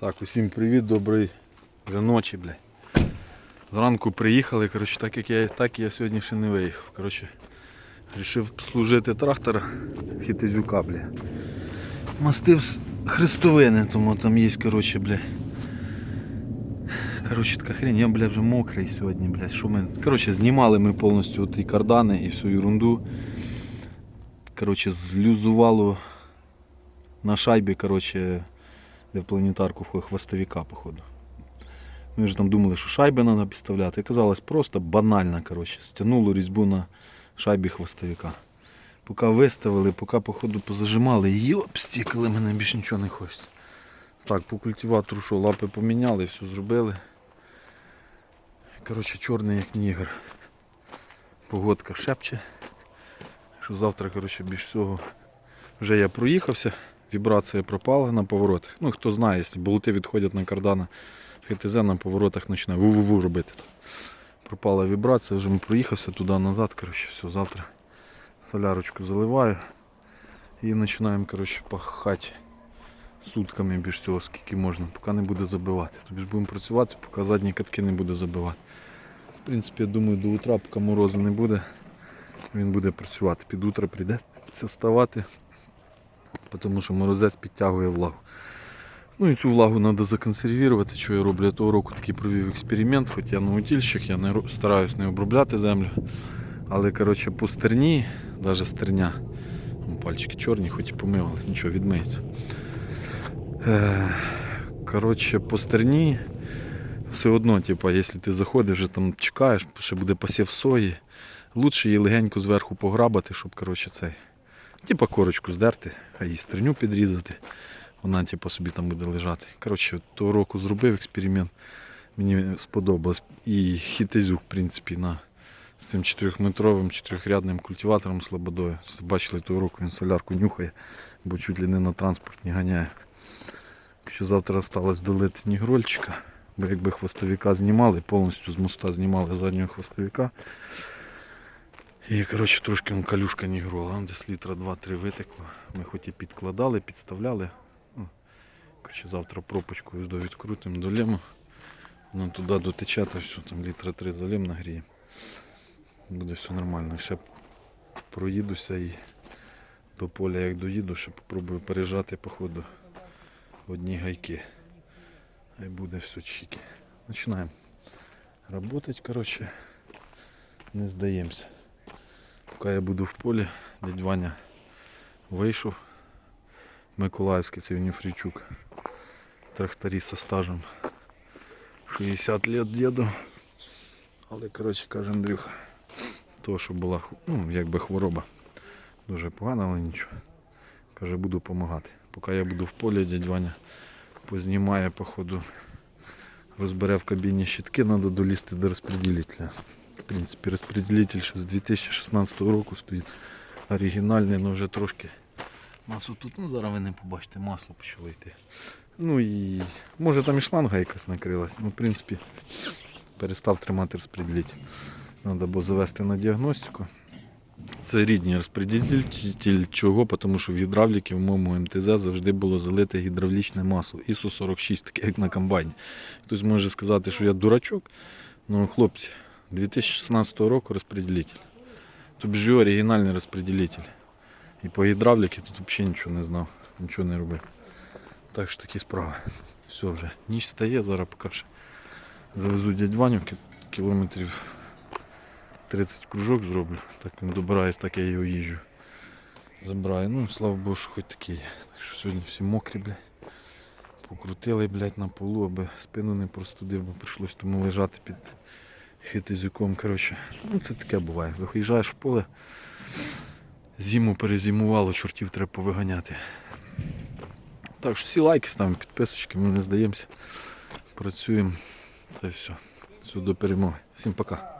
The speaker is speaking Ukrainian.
Так, усім привіт, доброї ночі, блядь. Зранку приїхали, коротше, так як я, так я сьогодні ще не виїхав. Коротше, вирішив служити трактора хітизюка, бля. Мастив хрестовини, тому там є, коротше, бля. Коротше, така хрень, я, бля, вже мокрий сьогодні, блядь. Що ми... Коротше, знімали ми повністю ті кардани і всю ерунду. Коротше, злюзувало на шайбі, коротше, де в планетарку входить хвостовика, походу. Ми вже там думали, що шайби треба підставляти. Оказалось просто банально, коротше. Стягнуло різьбу на шайбі хвостовика. Поки виставили, поки, походу, позажимали, йопсті, коли мене більше нічого не хочеться. Так, по культиватору що, лапи поміняли, все зробили. Коротше, чорний як нігр. Погодка шепче. Що завтра, коротше, більш всього вже я проїхався, вібрація пропала на поворотах. Ну, хто знає, якщо болти відходять на кардана, ХТЗ на поворотах починає ву-ву-ву робити. Пропала вібрація, вже проїхався туди-назад. Коротше, все, завтра солярочку заливаю і починаємо коротше, пахати сутками більш всього, скільки можна, поки не буде забивати. Тобі ж будемо працювати, поки задні катки не буде забивати. В принципі, я думаю, до утра, поки морозу не буде, він буде працювати. Під утро прийдеться ставати, тому що морозець підтягує влагу. Ну і цю влагу треба законсервувати, що я роблю. Я того року такий провів експеримент, хоч я наутільщик, я не стараюсь не обробляти землю. Але коротше, по стерні, навіть стерня, пальчики чорні, хоч і помивали, нічого відмиється. Е, Коротше, по стерні все одно, типа, якщо ти заходиш, вже там чекаєш, ще буде посів сої, лучше її легенько зверху пограбати, щоб коротше, цей, типа корочку здерти, а її стерню підрізати. Вона типу, собі там буде лежати. Коротше, того року зробив експеримент. Мені сподобалось. І хітезюк, в принципі, на з цим 4-метровим, 4-рядним культиватором слободою. Бачили того року він солярку нюхає, бо чуть ли не на транспорт не ганяє. Ще завтра осталось долити нігрольчика, бо якби хвостовика знімали, повністю з моста знімали заднього хвостовика. І коротше трошки вон калюшка нігрола, Вон десь літра 2-3 витекло. Ми хоч і підкладали, підставляли. Ну, коротше, завтра до відкрутимо, долємо. Воно туди дотече, то все, там літра 3 залим нагріє. Буде все нормально. Ще проїдуся і до поля як доїду, ще попробую пережати по ходу одні гайки. Хай буде все чики. Починаємо работать, коротше. Не здаємося. Поки я буду в полі, дядь Ваня вийшов. Миколаївський, це Вініфрійчук. Тракторист со стажем. 60 лет діду. Але коротше каже Андрюха, то що була ну, якби хвороба. Дуже погана, але нічого. Каже, буду допомагати. Поки я буду в полі, дядь Ваня познімає, походу, розбере в кабіні щитки, треба долізти до розподілителя. Принципі, розподілитель ще з 2016 року стоїть. Оригінальний, але вже трошки масло тут, ну зараз ви не побачите, масло почало йти. Ну і може там і шланга якась накрилась. Ну, в принципі, перестав тримати розподілитель. Треба було завести на діагностику. Це рідний розподілитель. Чого? Тому що в гідравліки в моєму МТЗ завжди було залите гідравлічне масло. ісу 46, таке як на комбайні. Хтось може сказати, що я дурачок. Ну, хлопці, 2016 року розподілитель. Тобі ж і оригінальний розподілитель. І по гідравліки тут взагалі нічого не знав, нічого не робив. Так що такі справи. Все вже. Ніч стає, зараз поки ще завезу дядь Ваню кілометрів 30 кружок зроблю. Так він добирається, так я його їжджу. Забираю. Ну, слава Богу, що хоч такий. Так що сьогодні всі мокрі, блядь. Покрутили, блядь, на полу, аби спину не простудив, бо прийшлось тому лежати під хитизюком. Коротше, ну це таке буває. Виїжджаєш в поле, зиму перезимувало, чортів треба повиганяти. Так що всі лайки ставимо, підписочки, ми не здаємося. Працюємо. Та й все. Все, до перемоги. Всім пока.